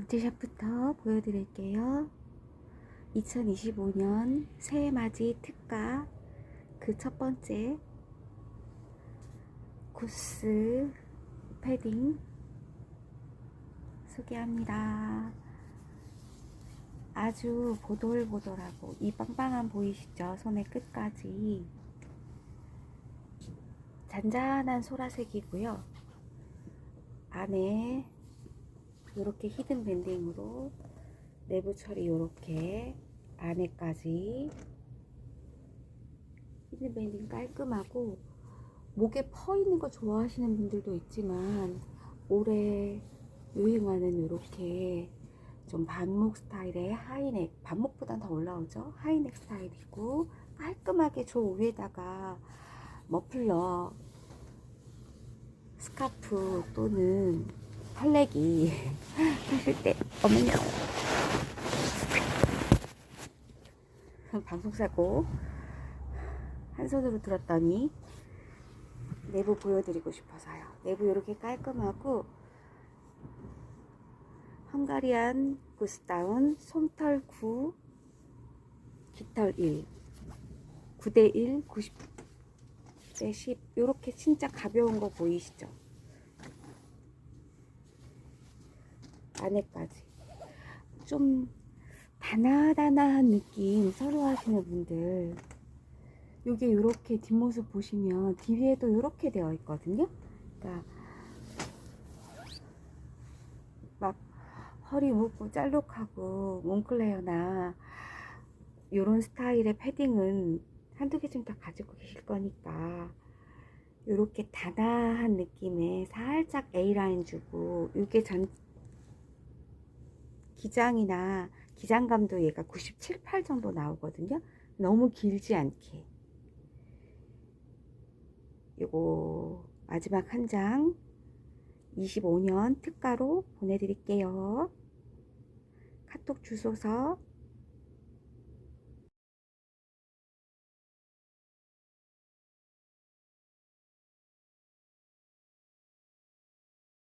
전체 샷부터 보여드릴게요. 2025년 새해 맞이 특가 그 첫 번째 구스 패딩 소개합니다. 아주 보돌보돌하고 이 빵빵한 보이시죠? 손의 끝까지 잔잔한 소라색이고요. 안에 이렇게 히든 밴딩으로 내부 처리 이렇게 안에까지 히든 밴딩 깔끔하고 목에 퍼 있는 거 좋아하시는 분들도 있지만 올해 유행하는 이렇게 좀 반목 스타일의 하이넥 반목보단 더 올라오죠? 하이넥 스타일이고 깔끔하게 저 위에다가 머플러 스카프 또는 팔레기. 하실 때 어머니요 방송 사고 한 손으로 들었더니 내부 보여드리고 싶어서요. 내부 이렇게 깔끔하고 헝가리안 구스다운 솜털 9 깃털 1 9대 1 90대 10 이렇게 진짜 가벼운 거 보이시죠 안에까지. 좀 다나다나한 느낌 서로 하시는 분들. 요게 이렇게 뒷모습 보시면 뒤에도 이렇게 되어 있거든요. 그러니까 막 허리 묶고 짤록하고 몽클레어나 요런 스타일의 패딩은 한두 개쯤 다 가지고 계실 거니까 요렇게 다나한 느낌의 살짝 A라인 주고 요게 전 기장이나 기장감도 얘가 97, 8 정도 나오거든요. 너무 길지 않게. 요거 마지막 한 장 25년 특가로 보내드릴게요. 카톡 주소서